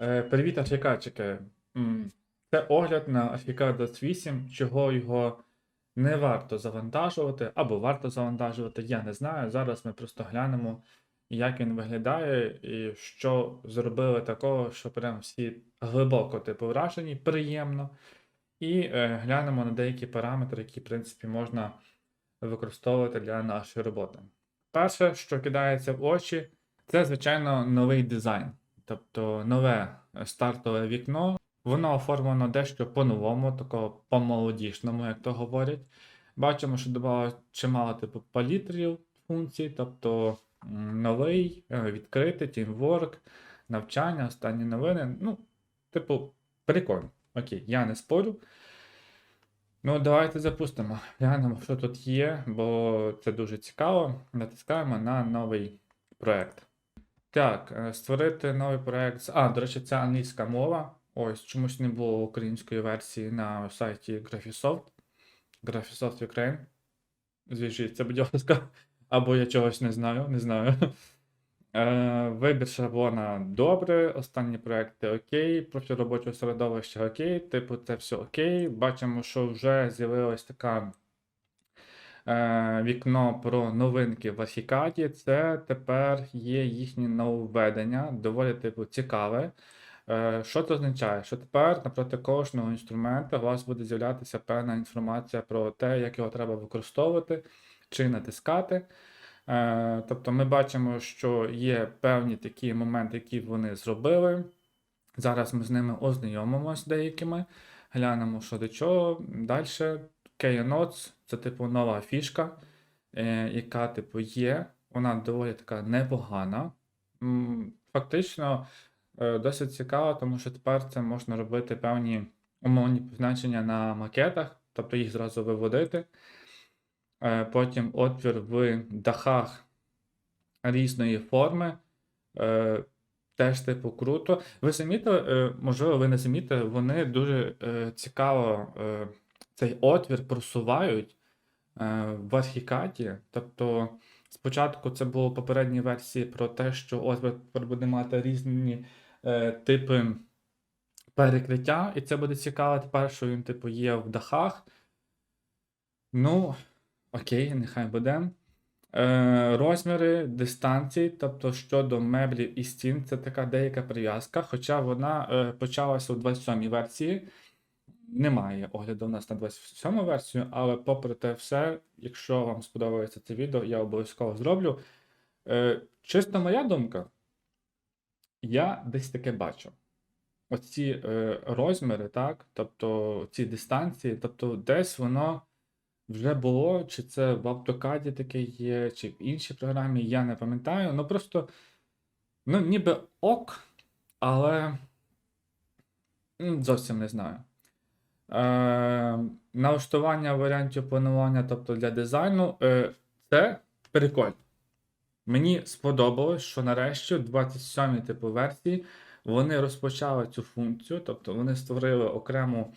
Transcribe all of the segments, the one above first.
Е, Привіт, афікатчики. М, Це огляд на AFK 28, чого його не варто завантажувати, або варто завантажувати, я не знаю. Зараз ми просто глянемо, як він виглядає, і що зробили такого, що прям всі глибоко типу вражені, приємно. І е, глянемо на деякі параметри, які, в принципі, можна використовувати для нашої роботи. Перше, що кидається в очі, це, звичайно, новий дизайн. Тобто нове е, стартове вікно. Воно оформлено дещо по-новому, такого по-молодішному, як то говорять. Бачимо, що додало чимало типу палітрів функцій, тобто новий, е, відкритий, тімворк, навчання, останні новини. Ну, типу, прикольно. Окей, я не спорю. Ну, давайте запустимо. Глянемо, що тут є, бо це дуже цікаво. Натискаємо на новий проект. Так, е, створити новий проект. А, до речі, це англійська мова. Ось, чомусь не було української версії на сайті Graphisoft. Graphisoft Ukraine. Зв'яжіться, будь ласка. Або я чогось не знаю, не знаю. Е, Вибір шаблона добре, останні проекти окей, профіль робочого середовища окей, типу, це все окей. Бачимо, що вже з'явилась така вікно про новинки в Архікаді. Це тепер є їхнє нововведення, доволі типу цікаве. Е, Що це означає? Що тепер напроти кожного інструмента у вас буде з'являтися певна інформація про те, як його треба використовувати чи натискати. Е, Тобто ми бачимо, що є певні такі моменти, які вони зробили. Зараз ми з ними ознайомимося деякими, глянемо, що до чого. Далі KNotes це типу нова фішка, е, яка типу є. Вона доволі така непогана. Фактично е, досить цікаво, тому що тепер це можна робити певні умовні позначення на макетах, тобто їх зразу виводити. Е, Потім отвір в дахах різної форми. Теж, типу, круто. Ви замітили, можливо, ви не замітили, вони дуже цікаво цей отвір просувають е, в архікаді. Тобто, спочатку це було в попередній версії про те, що отвір буде мати різні е, типи перекриття, і це буде цікаво. Тепер, що він, типу, є в дахах. Ну, окей, нехай буде. Е, розміри, дистанції, тобто щодо меблів і стін, це така деяка прив'язка, хоча вона почалася у 27-й версії. Немає огляду у нас на 27 версію, але попри те все, якщо вам сподобається це відео, я обов'язково зроблю. Е, чисто моя думка, я десь таке бачу. Оці е, розміри, так, тобто ці дистанції, тобто десь воно вже було, чи це в AutoCAD таке є, чи в іншій програмі, я не пам'ятаю. Ну просто, ну, ніби ок, але зовсім не знаю. Е, налаштування варіантів планування, тобто для дизайну, е, це прикольно. Мені сподобалось, що нарешті в 27-й типу версії вони розпочали цю функцію, тобто вони створили окрему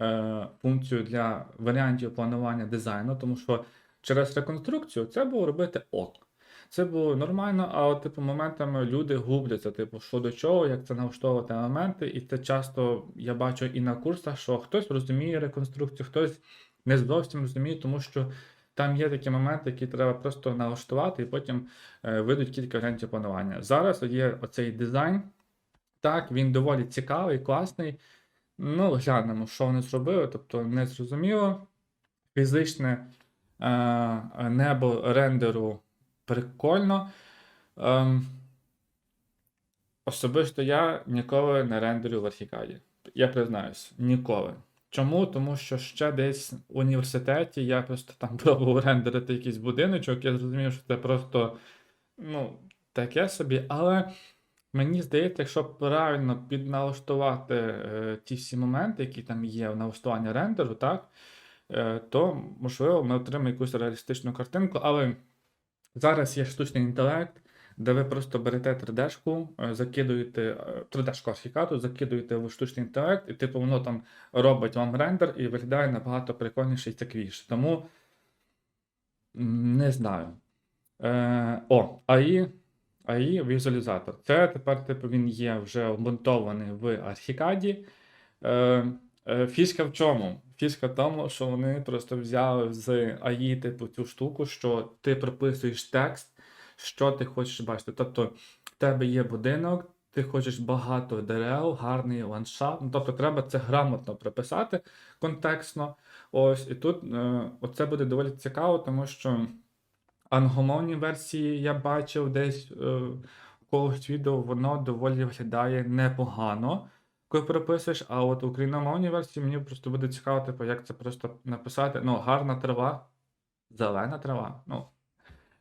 е, функцію для варіантів планування дизайну, тому що через реконструкцію це було робити ок. Це було нормально, а от, типу, моментами люди губляться, типу, що до чого, як це налаштовувати елементи, і це часто я бачу і на курсах, що хтось розуміє реконструкцію, хтось не зовсім розуміє, тому що там є такі моменти, які треба просто налаштувати, і потім е, вийдуть кілька варіантів планування. Зараз є оцей дизайн. Так, він доволі цікавий, класний. Ну, глянемо, що вони зробили, тобто не зрозуміло. Фізичне е, небо рендеру прикольно. Ем, особисто я ніколи не рендерю в архікаді. Я признаюсь, ніколи. Чому? Тому що ще десь в університеті я просто там пробував рендерити якийсь будиночок, я зрозумів, що це просто ну, таке собі, але. Мені здається, якщо правильно підналаштувати е, ті всі моменти, які там є в налаштуванні рендеру, так, е, то можливо ми отримаємо якусь реалістичну картинку, але зараз є штучний інтелект, де ви просто берете 3D-шку, е, закидуєте е, 3D-шку архікату, закидуєте в штучний інтелект, і типу воно там робить вам рендер і виглядає набагато прикольніше і цікавіше. Тому не знаю. Е, о, АІ AI візуалізатор. Це тепер, типу, він є вже вмонтований в Архікаді. Е, е, фішка в чому? Фішка в тому, що вони просто взяли з AI, типу, цю штуку, що ти прописуєш текст, що ти хочеш бачити. Тобто, в тебе є будинок, ти хочеш багато дерев, гарний ландшафт. Ну, тобто, треба це грамотно прописати контекстно. Ось, і тут е, оце буде доволі цікаво, тому що англомовні версії я бачив десь е, когось відео, воно доволі виглядає непогано, коли прописуєш, а от україномовні версії мені просто буде цікаво, типу, як це просто написати. Ну, гарна трава, зелена трава. Ну,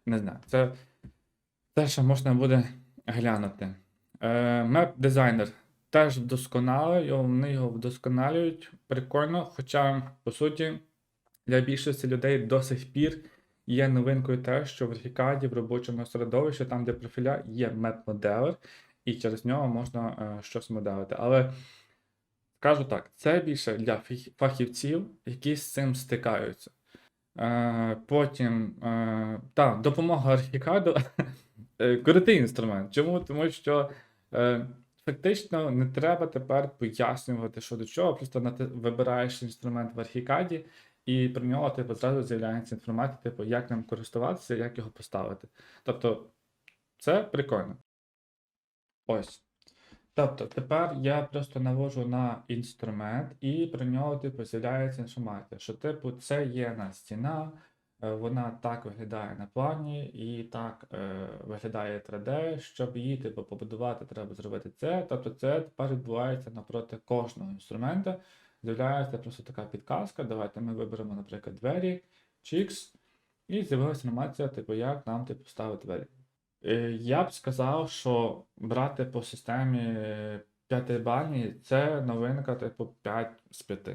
не знаю. Це те, що можна буде глянути. Е, Map дизайнер теж вдосконалий, вони його вдосконалюють. Прикольно, хоча, по суті, для більшості людей до сих пір є новинкою те, що в Архікаді в робочому середовищі, там, де профіля, є меп-моделер, і через нього можна е, щось моделити. Але скажу так, це більше для фахівців, які з цим стикаються. Е, потім, е, та, допомога Архікаду крутий інструмент. Чому? Тому що фактично не треба тепер пояснювати, що до чого, просто вибираєш інструмент в Архікаді, і про нього типу, зразу з'являється інформація, типу, як ним користуватися, як його поставити. Тобто, це прикольно. Ось. Тобто, тепер я просто навожу на інструмент, і про нього типу, з'являється інформація, що типу, це є на стіна, е, вона так виглядає на плані, і так е, виглядає 3D. Щоб її типу, побудувати, треба зробити це. Тобто, це тепер відбувається напроти кожного інструмента. З'являється просто така підказка. Давайте ми виберемо, наприклад, двері, чікс, і з'явилася інформація, типу, як нам типу, ставити двері. Е, Я б сказав, що брати по системі 5 бальні це новинка, типу 5 з 5.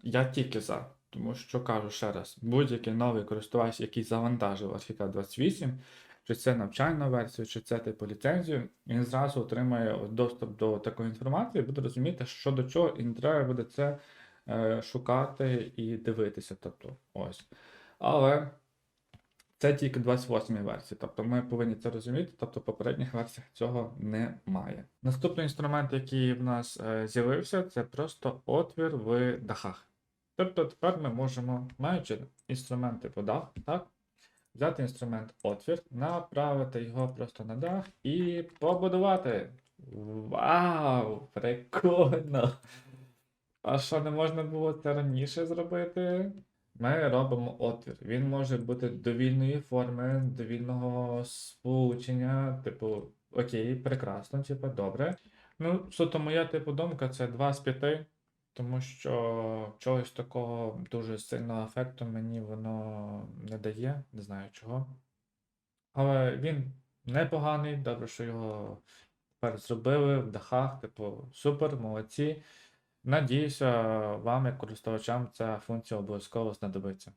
Я тільки за. Тому що кажу ще раз, будь-який новий користувач, який завантажив Archicad 28, чи це навчальну версію, чи це типу ліцензію, він зразу отримає доступ до такої інформації, буде розуміти, що до чого, і не треба буде це е, шукати і дивитися. Тобто, ось. Але це тільки 28 версії, тобто ми повинні це розуміти, тобто в попередніх версіях цього немає. Наступний інструмент, який в нас е, з'явився, це просто отвір в дахах. Тобто тепер ми можемо, маючи інструменти по дах, так, взяти інструмент отвір, направити його просто на дах і побудувати. Вау! Прикольно! А що не можна було це раніше зробити? Ми робимо отвір. Він може бути довільної форми, довільного сполучення, типу, окей, прекрасно, типу, добре. Ну, суто моя типу думка це 2 з 5, тому що чогось такого дуже сильного ефекту мені воно не дає, не знаю чого. Але він непоганий, добре, що його тепер зробили в дахах, типу, супер, молодці. Надіюся, вам, як користувачам, ця функція обов'язково знадобиться.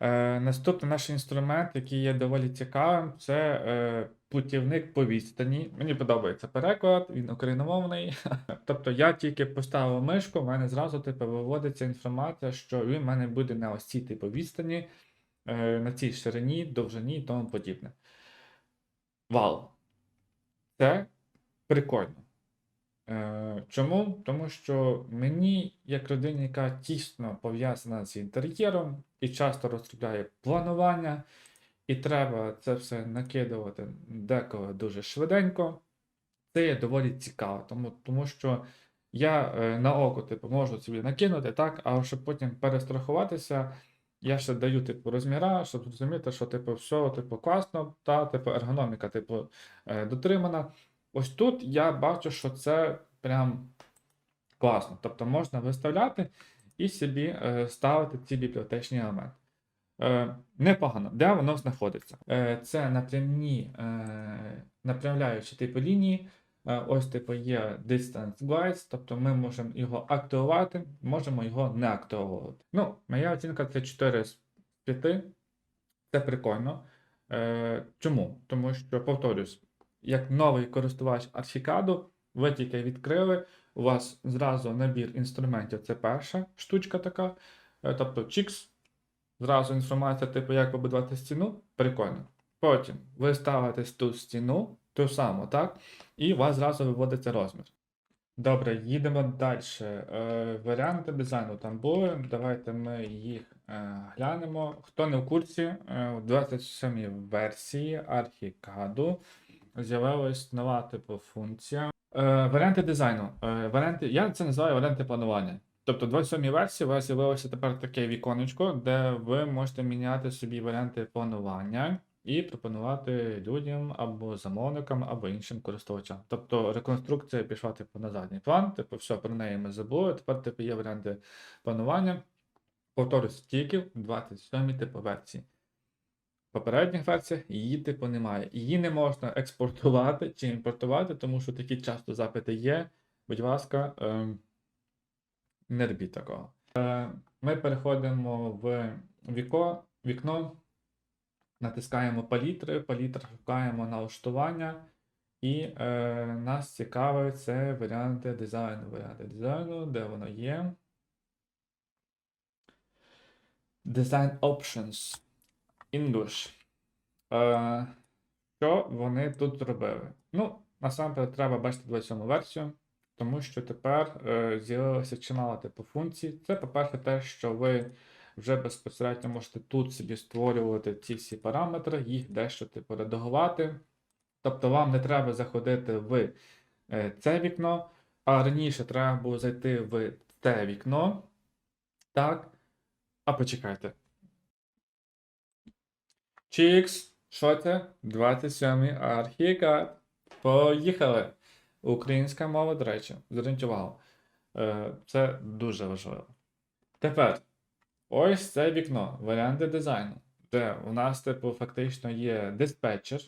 Е, наступний наш інструмент, який є доволі цікавим, це е, путівник по відстані. Мені подобається переклад, він україномовний. Тобто я тільки поставив мишку, в мене зразу типу, виводиться інформація, що він в мене буде на ось цій типу відстані, е, на цій ширині, довжині і тому подібне. Вау! Це прикольно. Е, Чому? Тому що мені, як людині, яка тісно пов'язана з інтер'єром і часто розробляє планування, і треба це все накидувати деколи дуже швиденько, це є доволі цікаво, тому, тому що я е, на око типу, можу собі накинути, так, а щоб потім перестрахуватися, я ще даю типу, розміра, щоб зрозуміти, що типу, все типу, класно, та типу, ергономіка типу, е, дотримана. Ось тут я бачу, що це прям класно. Тобто можна виставляти і собі е, ставити ці бібліотечні елементи. Е, непогано. Де воно знаходиться? Е, це напрямні направляючі типу лінії. Ось типу є Distance Guides, тобто ми можемо його активувати, можемо його не активувати. Ну, моя оцінка це 4 з 5. Це прикольно. Чому? Тому що, повторюсь, як новий користувач Архікаду, ви тільки відкрили, у вас зразу набір інструментів, це перша штучка така. Е, Тобто Чікс, зразу інформація, типу, як побудувати стіну. Прикольно. Потім ви ставите ту стіну, ту саму, так? І у вас зразу виводиться розмір. Добре, їдемо далі. Е, варіанти дизайну там були. Давайте ми їх е, глянемо. Хто не в курсі, е, у 27-й версії Archicad з'явилась нова типу функція. Е, варіанти дизайну. Е, варіанти, я це називаю варіанти планування. Тобто, в 27-й версії у вас з'явилося тепер таке віконечко, де ви можете міняти собі варіанти планування і пропонувати людям або замовникам, або іншим користувачам. Тобто реконструкція пішла типу на задній план, типу, все, про неї ми забули. Тепер типу, є варіанти планування. Повторюсь, тільки в 27-й типу версії. Попередніх версіях її типу немає. Її не можна експортувати чи імпортувати, тому що такі часто запити є. Будь ласка, ем, не робіть такого. Е, ми переходимо в віко, вікно, натискаємо палітри, палітр шукаємо налаштування, і е, нас цікавить це варіанти дизайну. Варіанти дизайну, де воно є. Design Options. English. Е, що вони тут зробили? Ну, насамперед, треба бачити 27 версію, тому що тепер е, з'явилося чимало типу функцій. Це, по-перше, те, що ви вже безпосередньо можете тут собі створювати ці всі параметри, їх дещо типу редагувати. Тобто вам не треба заходити в е, це вікно, а раніше треба було зайти в це вікно. Так. А почекайте. Чікс, що це? 27-й архікад. Поїхали. Українська мова, до речі, зверніть увагу. Е, Це дуже важливо. Тепер, ось це вікно, варіанти дизайну, де у нас, типу, фактично є диспетчер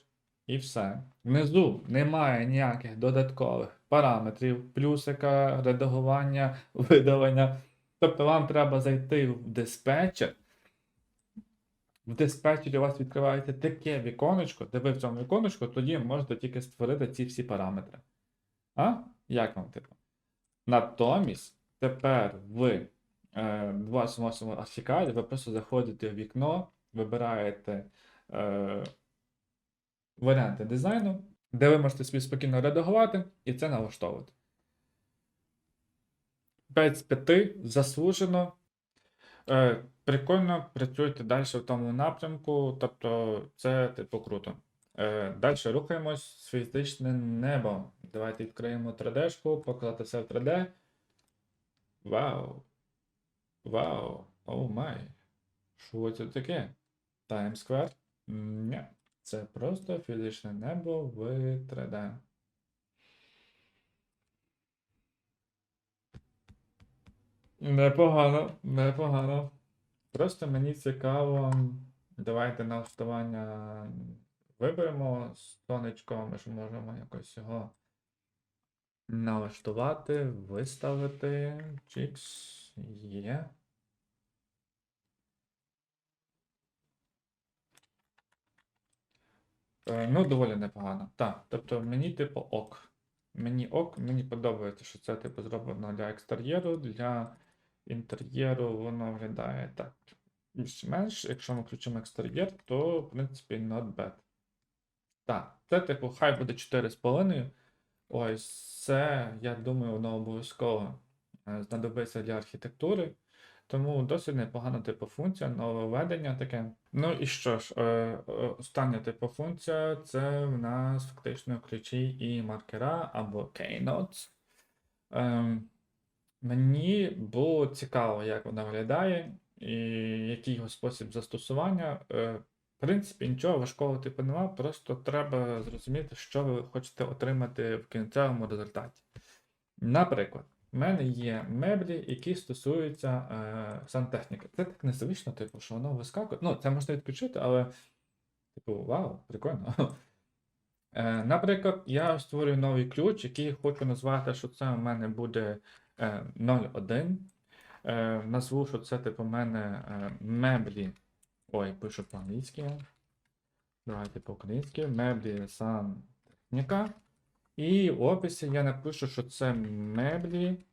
і все. Внизу немає ніяких додаткових параметрів, плюсика, редагування, видалення. Тобто вам треба зайти в диспетчер. В диспетчері у вас відкривається таке віконечко, де ви в цьому віконечку тоді можете тільки створити ці всі параметри. А? Як вам типу? Натомість, тепер в е, 28 архікаді ви просто заходите в вікно, вибираєте е, варіанти дизайну, де ви можете собі спокійно редагувати і це налаштовувати. 5 з 5 заслужено. Е, прикольно працюєте далі в тому напрямку, тобто це типу круто. Е, далі рухаємось фізичне небо. Давайте відкриємо 3D-шку, показати все в 3D. Вау! Вау! Оу май! Що це таке? Square? Ні. Це просто фізичне небо в 3D. Непогано, непогано. Просто мені цікаво. Давайте налаштування виберемо з сонечком, ми ж можемо якось його налаштувати, виставити. Чікс є. Е, Ну, доволі непогано. Так, тобто мені типу ок. Мені ок, мені подобається, що це типу зроблено для екстер'єру, для інтер'єру воно виглядає так. Більш-менш, якщо ми включимо екстер'єр, то, в принципі, not bad. Так, це, типу, хай буде 4,5. Ось це, я думаю, воно обов'язково е, знадобиться для архітектури. Тому досить непогана типу функція, нововведення таке. Ну і що ж, е, е, остання типу функція це в нас фактично ключі і маркера або keynotes. Ем, Мені було цікаво, як вона виглядає і який його спосіб застосування. Е, В принципі, нічого важкого типу нема, просто треба зрозуміти, що ви хочете отримати в кінцевому результаті. Наприклад, в мене є меблі, які стосуються е, сантехніки. Це так незвично, типу, що воно вискакує. Ну, це можна відключити, але, типу, вау, прикольно. Е, Наприклад, я створюю новий ключ, який хочу назвати, що це у мене буде 01. Е, назву, що це типу мене е, меблі. Ой, пишу по-англійськи. Давайте по-українськи. Меблі сантехніка. І в описі я напишу, що це меблі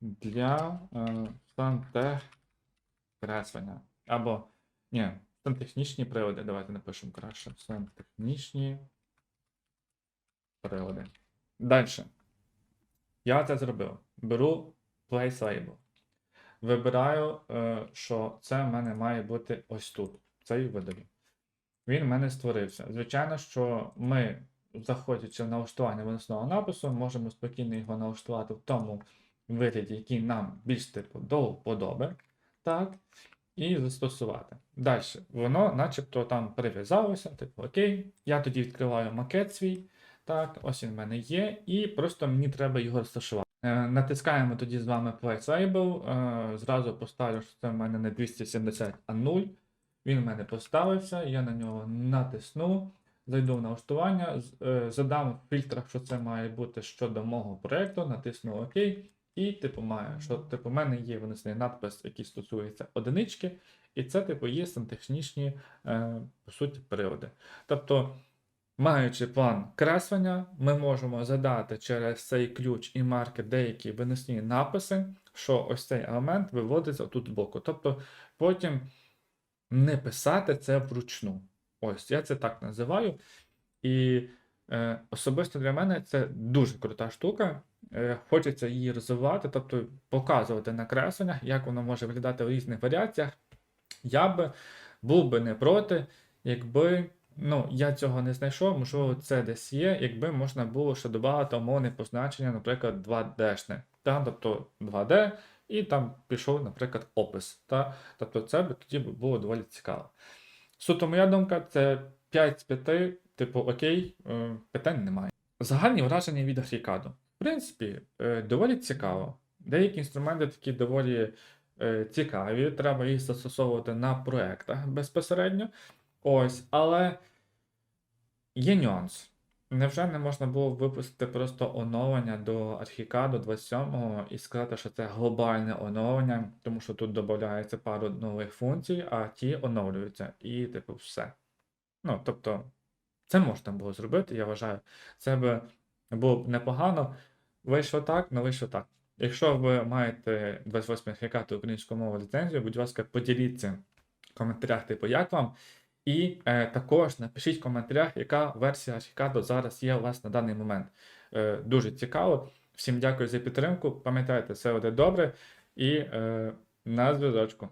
для е, сантехкреслення. Або, ні, Сантехнічні прилади. Давайте напишемо краще. Сантехнічні прилади. Далі. Я це зробив. Беру Place Label. Вибираю, е, що це в мене має бути ось тут. Цей видалю. Він в мене створився. Звичайно, що ми, заходячи в налаштування виносного напису, можемо спокійно його налаштувати в тому вигляді, який нам більш типу до вподоби. Так. І застосувати. Далі, воно начебто там прив'язалося, типу, окей, я тоді відкриваю макет свій. Так, ось він в мене є, і просто мені треба його розташувати. Е, натискаємо тоді з вами Place Label. Е, зразу поставлю, що це в мене не 270, а 0. Він в мене поставився, я на нього натисну, зайду в налаштування, е, задам в фільтрах, що це має бути щодо мого проєкту, натисну ОК. І, типу, має, що типу, в мене є винесений надпис, який стосується одинички, і це, типу, є сантехнічні, по суті, прилади. Тобто, маючи план креслення, ми можемо задати через цей ключ і марки деякі винесні написи, що ось цей елемент виводиться тут збоку. Тобто, потім не писати це вручну. Ось, я це так називаю. І е, особисто для мене це дуже крута штука. Е, хочеться її розвивати, тобто показувати на кресленнях, як воно може виглядати в різних варіаціях. Я би був би не проти, якби ну, я цього не знайшов, можливо, це десь є, якби можна було ще додати умовне позначення, наприклад, 2D-шне. Та? Тобто 2D, і там пішов, наприклад, опис. Та? Тобто це б тоді було доволі цікаво. Суто моя думка, це 5 з 5, типу, окей, е, питань немає. Загальні враження від Архікаду. В принципі, е, доволі цікаво. Деякі інструменти такі доволі е, цікаві, треба їх застосовувати на проектах безпосередньо. Ось, але є нюанс. Невже не можна було випустити просто оновлення до Архікаду 27 і сказати, що це глобальне оновлення, тому що тут додається пару нових функцій, а ті оновлюються. І, типу, все. Ну, тобто, це можна було зробити, я вважаю. Це би було б непогано. Вийшло так, не вийшло так. Якщо ви маєте 28 архікату українською мовою ліцензію, будь ласка, поділіться в коментарях, типу, як вам. І е, також напишіть в коментарях, яка версія архікаду зараз є у вас на даний момент. Е, дуже цікаво. Всім дякую за підтримку. Пам'ятайте, все буде добре і е, на зв'язочку.